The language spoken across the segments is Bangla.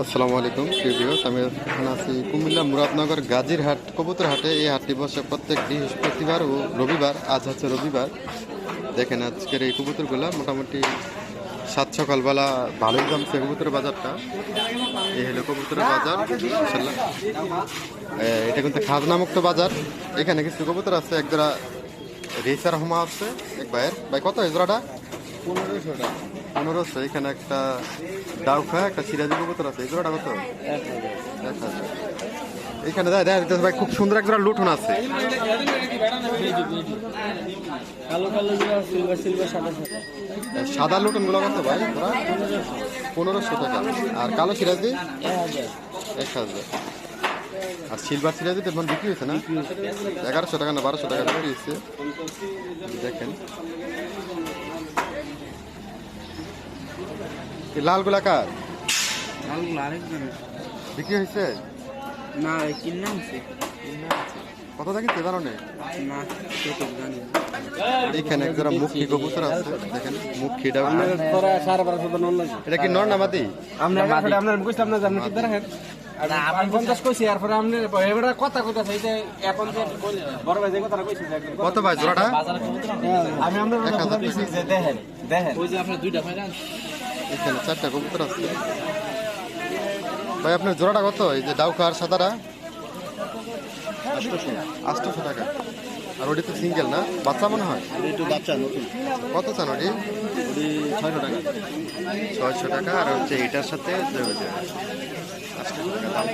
আসসালামু আলাইকুম viewers, আমি এখন আছি কুমিল্লা মুরাদনগর গাজীরহাট কবুতর হাটে এই হাটটি বসে প্রত্যেক বৃহস্পতিবার ও রবিবার আজ হচ্ছে রবিবার। দেখেন আজকের এই কবুতরগুলো মোটামুটি সাত সকালবেলা ভালোই জমছে কবুতরের বাজারটা। এই হলো কবুতরের বাজার এটা কিন্তু খাজনা মুক্ত বাজার। এখানে কিছু কবুতর আছে এক জোড়া রেসার হোমা আছে এক ভাইয়ের। ভাই কত এই পনেরোশো এখানে একটা ডাউখা একটা সিরাজি কবুতর আছে জোড়াটা কত? এক হাজার এখানে ভাই, খুব সুন্দর এক জোড়া লুঠন আছে। সাদা লুটনগুলো কত ভাই? পনেরোশো টাকা। আর কালো সিরাজি এক হাজার। আর সিলভার সিরাজি তো এখন বিক্রি হয়েছে না? এগারোশো টাকা না, বারোশো টাকা বিক্রি হয়েছে দেখেন। লালগুলা কার কালোগুলো আরেকজন বিক্রি হয়েছে? না কিনে আনছে কত দেখিতে জানো না এখানে এক জোড়া মুখী কবুতর আছে দেখেন মুখীটা এটা কি নর না মাদি? আপনার আপনার কইছিলাম না কইছি যে একদম কত ভাই জোড়াটা? আমি আপনার দেখেন দেখেন। ওই যে আপনি দুইটা ভাই এখানে চারটা কবুতর আছে। ভাই আপনার জোড়াটা কত? এই যে ডাউকা আর সাদারা আটশোশো টাকা। আর ওটি তো সিঙ্গেল না? বাচ্চা মনে হয়? একটু বাচ্চা নতুন। কত চান ওটি? ছয়শো টাকা। ছয়শো টাকা আর হচ্ছে এটার সাথে যে ওই যে 800 টাকা দাম।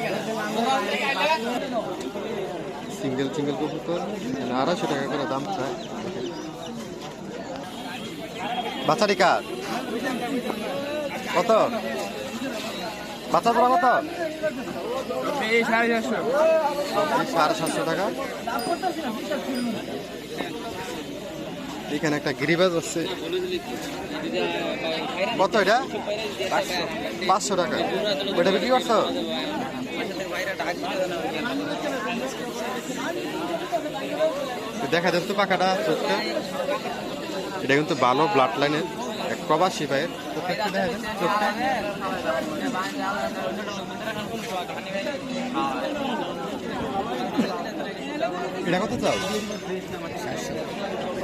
সিঙ্গেল সিঙ্গেল কবুতর। আড়াইশো টাকা করে দাম চায় বাচ্চাটি কার? কত? বাচ্চা তোরা কত সাড়ে সাতশো টাকা। এখানে একটা গিরিবাজ আছে। কত এটা? পাঁচশো টাকা। ওইটা বিক্রি করছ? দেখা যাচ্ছে পাখাটা চোখটা। এটা কিন্তু ভালো ব্লাড লাইনের প্রবাসী ভাইয়ের দেখা যায় চোখটা। এটা কত চাও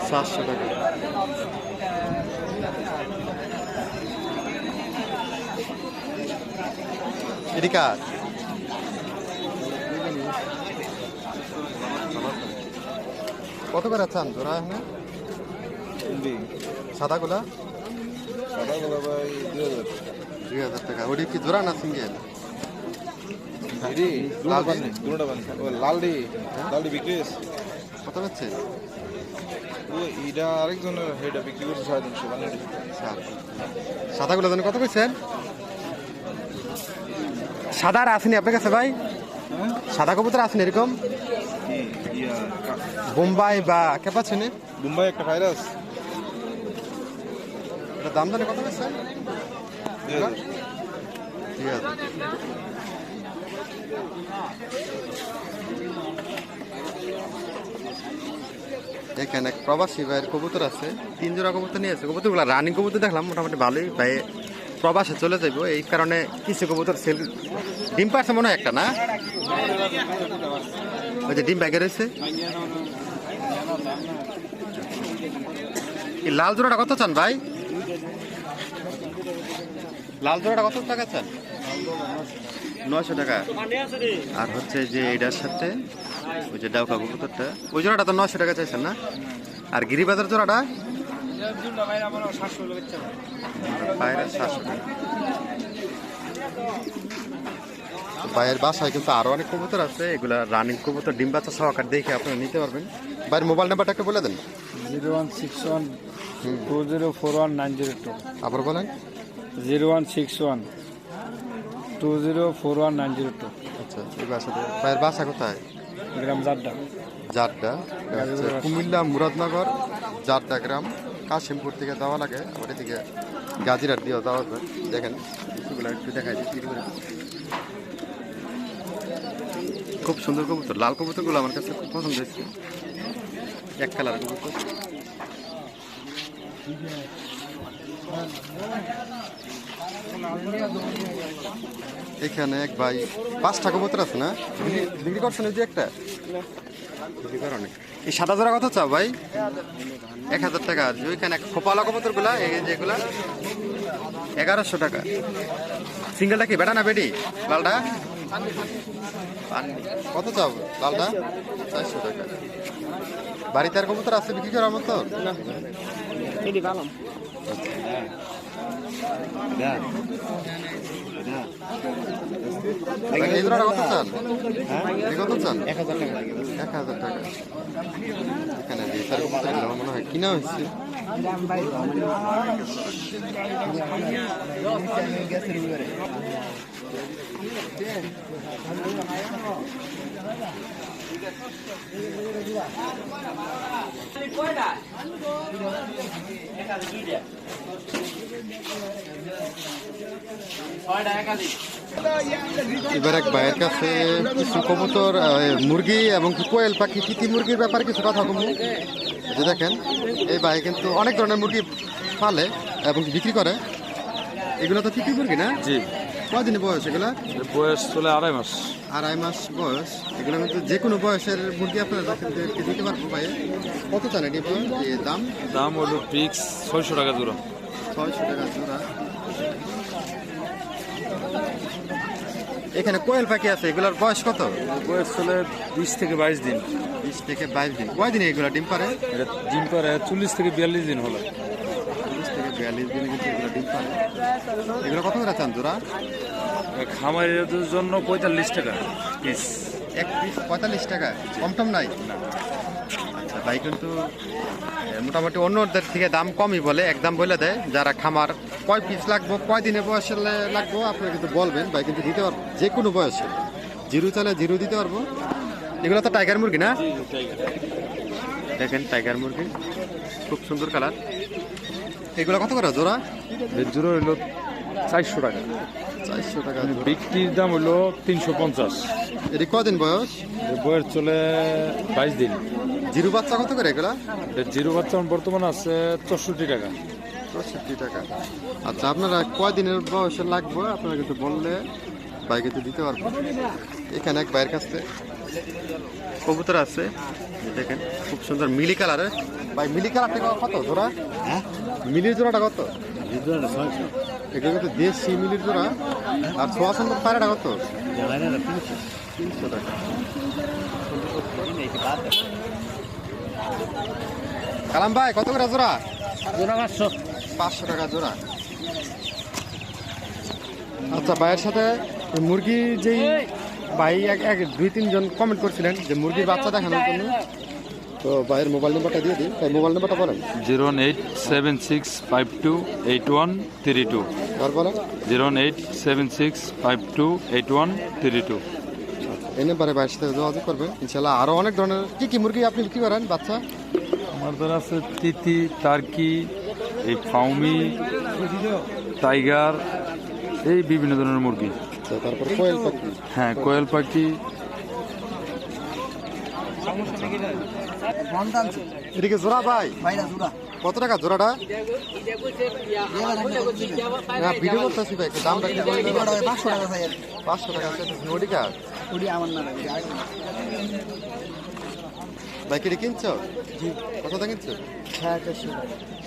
সাতশো টাকা। এটি কত করে চান তোরা এখানে? সাদাগুলা দুই হাজার টাকা। ওটি কি জোড়া না সিঙ্গেল? লালডি লালডি বিক্রি হয়েছে? কত পাচ্ছে ও এটা আরেকজনের হেটা বিক্রি করছে সাড়ে তিনশো বানিয়ে সাদাগুলো জানেন কত কইছেন? সাদা আর আসেনি আপনার কাছে ভাই? সাদা কবুতর আসেনি এরকম? বোম্বাই বা ক্যাপাচিনি? মুম্বাই একটা ভাইরাস। এটা কত আছে এখানে এক প্রবাসী ভাইয়ের কবুতর আছে, তিন জোড়া কবুতর নিয়ে আছে। কবুতরগুলো রানিং কবুতর দেখলাম, মোটামুটি ভালোই। ভাই প্রবাসে চলে যাইব, এই কারণে কিছু কবুতর সেল ডিম পারছে মনে হয় একটা, না? ওই যে ডিম ব্যাগে রয়েছে। লাল জোড়াটা কত চান ভাই? লাল জোড়াটা কত টাকা চান? নয়শো টাকা। আর হচ্ছে যে এটার সাথে ওই যে ডাউকা কবুতরটা ওই জোড়াটা তো নয়শো টাকা চাইছেন না? আর গিরিবাজার জোড়াটা? বাইরে সাতশো টাকা। বাইরের বাসায় কিন্তু আরও অনেক কবুতর আছে এগুলা রানিং কবুতর ডিম বাচ্চা সহকার দেখে আপনারা নিতে পারবেন। বাইরের মোবাইল নাম্বারটা একটু বলে দেন। Zero one six one two zero four one nine zero two. আবার বলেন। Zero one six one. Two zero four one nine zero two. আচ্ছা এই বাসাতে বাইরের বাসা কোথায়? গ্রাম জাড্ডা। হচ্ছে কুমিল্লা মুরাদনগর জারটা গ্রাম। কাশিমপুর থেকে যাওয়া লাগে আবার এদিকে গাজিরাট দিয়েও যাওয়া যায়। দেখেন কিছুগুলো একটু দেখাই দিচ্ছি খুব সুন্দর কবুতর লাল কবুতরগুলো আমার কাছে খুব পছন্দ হয়েছে। এক কালার কবুতর। এখানে এক ভাই পাঁচটা কবুতর আছে না? বিক্রি- এই যে একটা? এই সাদা জোড়া কত চাও ভাই? এক হাজার টাকা। আর ওইখানে খোপালা কবুতরগুলা এই যেগুলা এগারোশো টাকা। সিঙ্গেলটা কি বেটা না বেটি? লালটা? কত চাও লালটা? চারশো টাকা। বাড়িতে আর কবুতর আছে বিক্রি করার মতো? এই জোড়াটা কত চান? কত চান? এক হাজার টাকা এক হাজার টাকা। এখানে মনে হয় কিনা হয়েছে? এবার এক ভাইয়ের কাছে কিছু কবুতর মুরগি এবং কোয়েল পাখি তিতি মুরগির ব্যাপারে কিছু কথা কমু? যে দেখেন এই ভাই কিন্তু অনেক ধরনের মুরগি পালে এবং বিক্রি করে। এগুলো তো তিতি মুরগি না? জি। কদিনে বয়স এগুলা? বয়স চলে আড়াই মাস। আড়াই মাস বয়স। এগুলো কিন্তু যে কোনো বয়সের মুরগি আপনারা দিতে পারব ভাই কত চান এটি? দাম দাম হলো ফিক্স ছয়শো টাকা জোড়া। ছয়শো টাকা জোড়া। এখানে কোয়েল পাখি আছে এগুলোর বয়স কত? বয়স চলে বিশ থেকে বাইশ দিন। বিশ থেকে বাইশ দিন। কয় দিনে এগুলো ডিম পারে ডিম পারে চল্লিশ থেকে বিয়াল্লিশ দিন হলো। চল্লিশ থেকে বিয়াল্লিশ দিনে কিন্তু এগুলো ডিম পারে এগুলো কত করে চান জোড়া? খামারের জন্য পঁয়তাল্লিশ টাকা পিস এক পিস পঁয়তাল্লিশ টাকা? কম টম নাই? আচ্ছা ভাই কিন্তু মোটামুটি অন্যদের থেকে দাম কমই বলে একদম বলে দেয়। যারা খামার, কয় পিস লাগবো, কয় দিনে বয়সে লাগবো আপনি কিন্তু বলবেন, ভাই কিন্তু দিতে পারব। যে কোনো বয়সে। জিরো চালে জিরো দিতে পারব। এগুলো তো টাইগার মুরগি না? দেখেন টাইগার মুরগি, খুব সুন্দর কালার এগুলো কত করে, জোড়া? জোড়া হইল চারশো টাকা। চারশো টাকা জোড়া। বিক্রির দাম হইল তিনশো পঞ্চাশ। এটি কদিন বয়স? বয়স চলে বাইশ দিন। জিরো বাচ্চা কত করে এগুলা? জিরো বাচ্চা বর্তমানে আছে চৌষট্টি টাকা। পঁয়ষট্টি টাকা। আচ্ছা আপনারা কয়দিনের বয়সে লাগবে? আপনারা কিন্তু বললে বাইকে তো দিতে পারব। এখানে এক ভাইয়ের কাছে কবুতর আছে। দেখেন খুব সুন্দর মিলি কালারের। ভাই মিলি কালারটা কত? জোড়া? মিলির জোড়াটা কত? এগুলো কিন্তু দেশি মিলির জোড়া, আর ছোয়া সুন্দর পায়রাটা কত কালাম ভাই, কত করে জোড়া? জোড়া পাঁচশো পাঁচশো টাকা জোড়া। আচ্ছা ভাইয়ের সাথে মুরগি যেই ভাই এক এক দুই, তিনজন কমেন্ট করছিলেন, যে মুরগির বাচ্চা দেখানোর জন্য। তো ভাইয়ের মোবাইল নাম্বারটা দিয়ে দিই তাই মোবাইল নাম্বারটা বলেন। Zero eight seven six five two eight one three two. আর বলেন। Zero eight seven six five two eight one three two. এই নাম্বারে ভাইয়ের সাথে যোগাযোগ করবেন। ইনশাল্লাহ আরও অনেক ধরনের কী কী মুরগি আপনি বিক্রি করেন বাচ্চা? আমার দ্বারা আছে তিতি টার্কি এই ফাউমি টাইগার এই বিভিন্ন ধরনের মুরগি। আচ্ছা, তারপর কোয়েল পাখি। হ্যাঁ কোয়েল পাখি এদিকে জোড়া ভাই? কত টাকা জোড়াটা? না ভিডিও করতেছি ভাই একটু পাঁচশো টাকা ভাই। পাঁচশো টাকা আমার না ভাই কিনে কিনছো? কত টাকা কিনছো?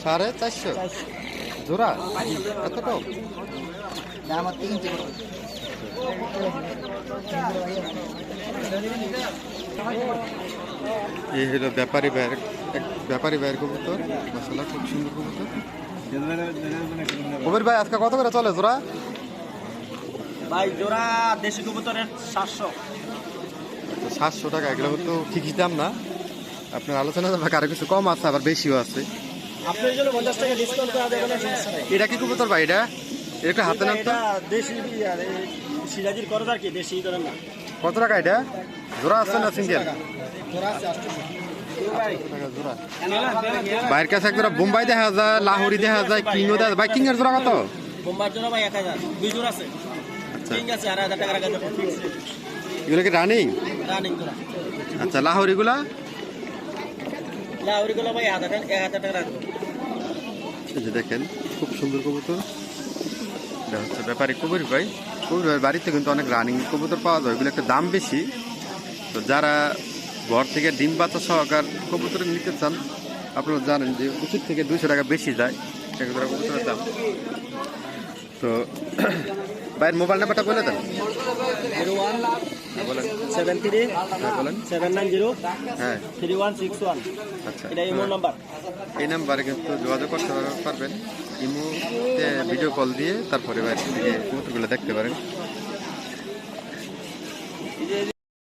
সাড়ে চারশো। জোড়া? এত কম? আমার তিন এই হলো ব্যাপারী ভাইয়ের এক ব্যাপারী ভাইয়ের কবুতর। মশলা খুব সুন্দর কবুতর। কবির ভাই আজকে কত করে চলে জোড়া? ভাই জোড়া দেশি কবুতরের সাতশো। সাতশো টাকা এগুলো তো ঠিকই দাম না। আপনার আলোচনা যাবে কারও কিছু কম আছে আবার বেশিও আছে। আপনার জন্য পঞ্চাশ টাকা ডিসকাউন্ট করা না এটা কি কবুতর ভাই এটা? এটা হাতে নাম তো দেশি সিরাজির করজ আর কি? দেশি করেন না। কত টাকা এটা? জোড়া আছে না সিঙ্গেল বাইরের কাছে একজোড়া বোম্বাই দেখা যায় লাহোরি দেখা যায় কিংও দেখা যায়। ভাই কিংয়ের জোড়া কত? বোম্বার জোড়া আছে। আচ্ছা। এগুলো কি রানিং আচ্ছা এই যে দেখেন খুব সুন্দর কবুতর। এটা হচ্ছে ব্যাপারী কবির ভাই। ভাইয়ের বাড়িতে কিন্তু অনেক রানিং কবুতর পাওয়া যায় ওইগুলো একটা দাম বেশি। তো যারা ঘর থেকে ডিম বাচ্চা সহকার কবুতর নিতে চান আপনারা জানেন যে উচিত থেকে দুইশো টাকা বেশি যায় সেগুলো কবুতরের দাম। তো ভাইয়ের মোবাইল নাম্বারটা বলে দেন। এই নাম্বারে কিন্তু যোগাযোগ করতে পারবেন। ইমোতে ভিডিও কল দিয়ে তারপরে বাইরে থেকে কবুতরগুলো দেখতে পারেন।